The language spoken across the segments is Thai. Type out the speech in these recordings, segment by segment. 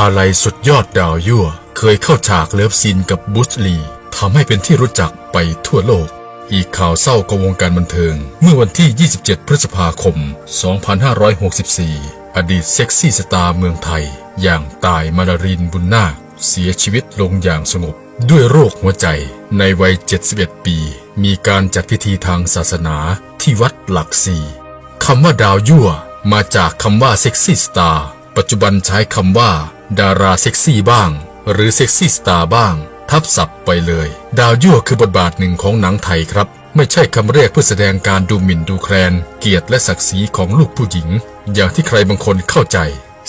อาลัยสุดยอดดาวยั่ว เคยเข้าฉากเลิฟซีนกับบุชลีทำให้เป็นที่รู้จักไปทั่วโลก อีกข่าวเศร้าของวงการบันเทิง เมื่อวันที่ 27 พฤษภาคม 2564 อดีตเซ็กซี่สตาร์เมืองไทย อย่างตายมาลารินบุญนาคเสียชีวิตลงอย่างสงบ ด้วยโรคหัวใจในวัย 71 ปี มีการจัดพิธีทางศาสนาที่วัดหลักสี่คำว่าดาวยั่ว มาจากคำว่าเซ็กซี่สตาร์ปัจจุบันใช้คำว่า ดาราเซ็กซี่บ้าง หรือเซ็กซี่สตาร์บ้าง ทับศัพท์ไปเลย ดาวยั่วคือบทบาทหนึ่งของหนังไทยครับ ไม่ใช่คำเรียกเพื่อแสดงการดูหมิ่นดูแคลน เกียรติและศักดิ์ศรีของลูกผู้หญิง อย่างที่ใครบางคนเข้าใจ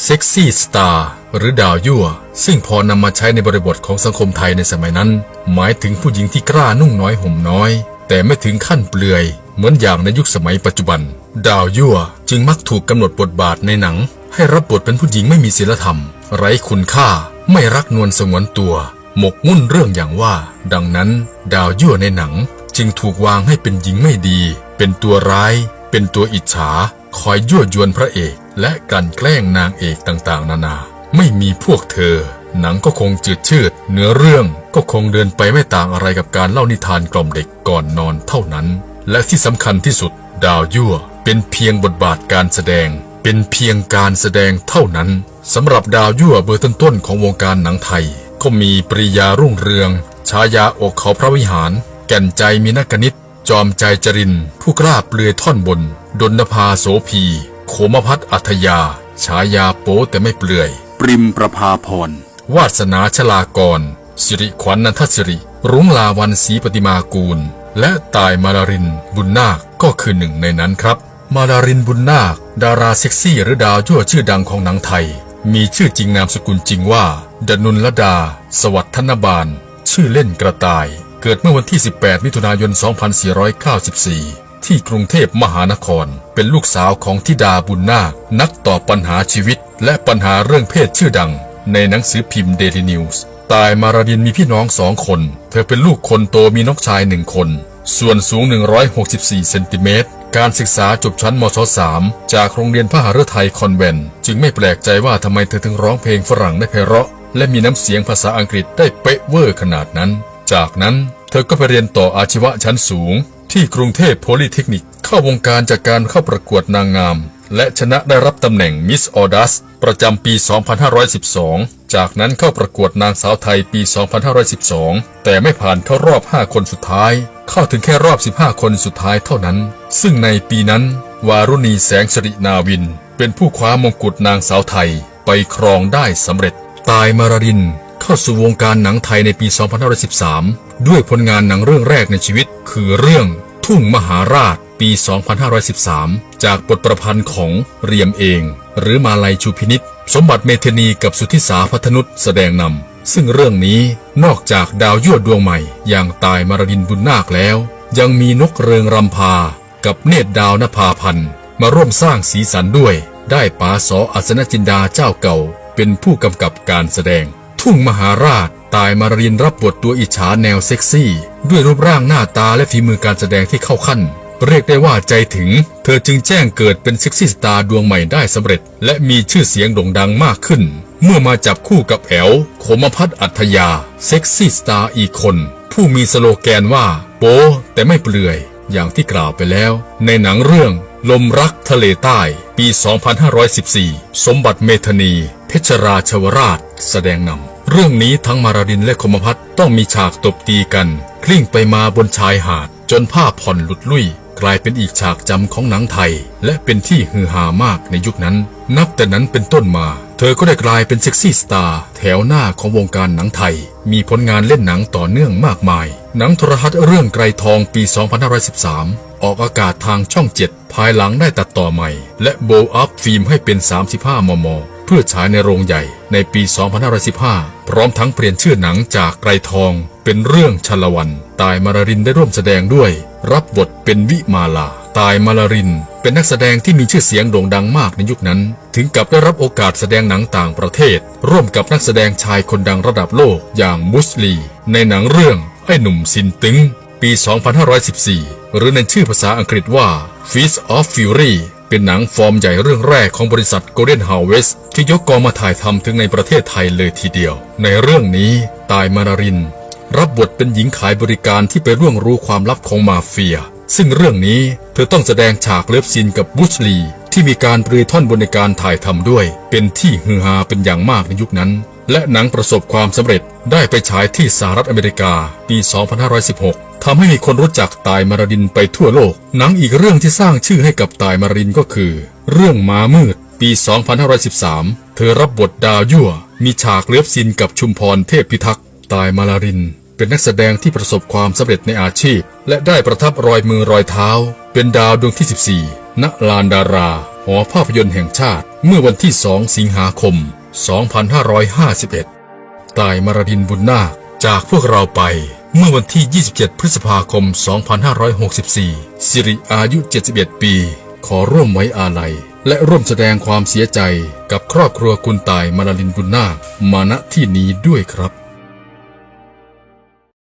เซ็กซี่สตาร์หรือดาวยั่ว ซึ่งพอนำมาใช้ในบริบทของสังคมไทยในสมัยนั้น หมายถึงผู้หญิงที่กล้านุ่งน้อยห่มน้อย แต่ไม่ถึงขั้นเปลือย เหมือนอย่างในยุคสมัยปัจจุบัน ดาวยั่วจึงมักถูกกำหนดบทบาทในหนัง ให้รับบทเป็นผู้หญิงไม่มีศีลธรรม ไร้คุณค่าไม่รักนวลสงวนตัว หมกมุ่นเรื่องอย่างว่า ดังนั้น ดาวยั่วในหนังจึงถูกวางให้เป็นหญิงไม่ดี เป็นตัวร้าย เป็นตัวอิจฉา คอยยั่วยวนพระเอก และกันแกล้งนางเอกต่างๆ นานา ไม่มีพวกเธอ หนังก็คงจืดชืด เนื้อเรื่องก็คงเดินไปไม่ต่างอะไรกับการเล่านิทานกล่อมเด็กก่อนนอนเท่านั้น และที่สำคัญที่สุด ดาวยั่วเป็นเพียงบทบาทการแสดง เป็นเพียงการแสดงเท่านั้นสำหรับดาวยั่วเบอร์ต้นๆของวงการหนังไทย ก็มีปริยารุ่งเรือง ชายาอกเขาพระวิหาร แก่นใจมีนักนิตจอมใจจริน ผู้กล้าเปลือยท่อนบน ดนภาโสพี โคมพัฒน์อัธยา ฉายาโป๊แต่ไม่เปลือย ปริมประภาพร วาสนาชลากร สิริขวัญนันทสิริ รุ้งลาวันศรีปฏิมากูล และตายมาลารินบุญนาคก็คือหนึ่งในนั้นครับ มาลารินบุญนาค ดาราเซ็กซี่หรือดาวยั่วชื่อดังของหนังไทย มีชื่อจริงนามสกุลจริงว่า ดนุลลดา สวัสดิ์ธนบาล ชื่อเล่นกระต่าย เกิดเมื่อวันที่ 18 มิถุนายน 2494 ที่กรุงเทพมหานคร เป็นลูกสาวของธิดาบุญนาค นักตอบปัญหาชีวิต และปัญหาเรื่องเพศชื่อดัง ในหนังสือพิมพ์เดลินิวส์ตายมาราดินมีพี่น้องสองคน เธอเป็นลูกคนโตมีน้องชายหนึ่งคน ส่วนสูง 164 เซนติเมตร การศึกษาจบชั้นมศ3จากโรงเรียนพระหฤทัยคอนแวนจึงไม่แปลกใจว่าทำไมเธอถึงร้องเพลงฝรั่งได้ไพเราะ และมีน้ำเสียงภาษาอังกฤษได้เป๊ะเวอร์ขนาดนั้น จากนั้นเธอก็ไปเรียนต่ออาชีวะชั้นสูง ที่กรุงเทพโพลีเทคนิคเข้าวงการจากการเข้าประกวดนางงาม และชนะได้รับตำแหน่งมิสออดัสประจำปี 2512 จากนั้นเข้าประกวดนางสาวไทยปี 2512 แต่ไม่ผ่านเข้ารอบ 5 คนสุดท้าย เข้าถึงแค่รอบ 15 คนสุดท้ายเท่านั้น ซึ่งในปีนั้น วารุณีแสงสรินาวิน เป็นผู้คว้ามงกุฎนางสาวไทยไปครองได้สำเร็จ ตายมารารินเข้าสู่วงการหนังไทยในปี 2513 ด้วยผลงานหนังเรื่องแรกในชีวิต คือเรื่อง ทุ่งมหาราชปี 2513 จากบทประพันธ์ของเรียมเอง หรือมาลัยชูพินิษสมบัติเมธนีกับสุทธิสาพัทนุษแสดงนำซึ่งเรื่องนี้นอกจากดาวยวดดวงใหม่ อย่างตายมารดินบุญนาคแล้ว ยังมีนกเริงรำพา กับเนตรดาวนภาพันธ์มาร่วมสร้างสีสันด้วย ได้ป๋าสออัศนจินดาเจ้าเก่า เป็นผู้กำกับการแสดง ทุ่งมหาราชตายมารินรับบทตัวอิจฉาแนวเซ็กซี่ ด้วยรูปร่างหน้าตาและฝีมือการแสดงที่เข้าขั้น เรียกได้ว่าใจถึง เธอจึงแจ้งเกิดเป็นเซ็กซี่สตาร์ดวงใหม่ได้สำเร็จ และมีชื่อเสียงโด่งดังมากขึ้น เมื่อมาจับคู่กับแอลโคมพัฒน์อัธยาเซ็กซี่สตาร์อีกคน ผู้มีสโลแกนว่า โป๊แต่ไม่เปลือย อย่างที่กล่าวไปแล้ว ในหนังเรื่องลมรักทะเลใต้ปี 2514 สมบัติเมธนี เพชรราชวราช แสดงนำ เรื่องนี้ทั้งมาราดินและคมพัฒน์ต้องมีฉากตบตีกัน คลิ้งไปมาบนชายหาด จนผ้าผ่อนหลุดลุ่ย กลายเป็นอีกฉากจำของหนังไทย และเป็นที่ฮือฮามากในยุคนั้น นับแต่นั้นเป็นต้นมา เธอก็ได้กลายเป็นเซ็กซี่สตาร์แถวหน้าของวงการหนังไทย มีผลงานเล่นหนังต่อเนื่องมากมาย หนังโทรทัศน์เรื่องไกรทองปี 2513 ออกอากาศทางช่อง 7 ภายหลังได้ตัดต่อใหม่ และโบว์อัพฟิล์มให้เป็น 35 มม เพื่อฉายในโรงใหญ่ในปี 2515 พร้อมทั้งเปลี่ยนชื่อหนังจากไกรทอง เป็นเรื่องชลวัน ตายมารารินได้ร่วมแสดงด้วย รับบทเป็นวิมาลา ตายมาลาริน เป็นนักแสดงที่มีชื่อเสียงโด่งดังมากในยุคนั้น ถึงกับได้รับโอกาสแสดงหนังต่างประเทศ ร่วมกับนักแสดงชายคนดังระดับโลกอย่างบุสลี ในหนังเรื่องไอ้หนุ่มซินตึงปี 2514 หรือในชื่อภาษาอังกฤษว่า Feast of Fury เป็นหนังฟอร์มใหญ่เรื่องแรกของบริษัท Golden Harvest ที่ยกกองมาถ่ายทำถึงในประเทศไทยเลยทีเดียว ในเรื่องนี้ตายมานาริน รับบทเป็นหญิงขายบริการที่ไปร่วงรู้ความลับของมาเฟีย ซึ่งเรื่องนี้เธอต้องแสดงฉากเลิฟซีนกับบุชลีที่มีการปรีท่อนบนในการถ่ายทำด้วย เป็นที่ฮือฮาเป็นอย่างมากในยุคนั้น และหนังประสบความสำเร็จได้ไปฉายที่สหรัฐอเมริกาปี 2516 ทำให้มีคนรู้จักตายมาราดินไปทั่วโลก หนังอีกเรื่องที่สร้างชื่อให้กับตายมารดินก็คือ เรื่องมามืด ปี 2513 เธอรับบทดาวยั่ว มีฉากเลิฟซีนกับชุมพรเทพพิทักษ์ ตายมาลาริน เป็นนักแสดงที่ประสบความสำเร็จในอาชีพ และได้ประทับรอยมือรอยเท้า เป็นดาวดวงที่ 14 ณ ลานดารา หอภาพยนตร์แห่งชาติ เมื่อวันที่ 2 สิงหาคม 2551 ตายมารดินบุญนาคจากพวกเราไปเมื่อวันที่ 27 พฤษภาคม 2564 สิริอายุ 71 ปี ขอร่วมไว้อาลัย และร่วมแสดงความเสียใจกับครอบครัวคุณตายมาราลินบุญนาคมาณที่นี้ด้วยครับ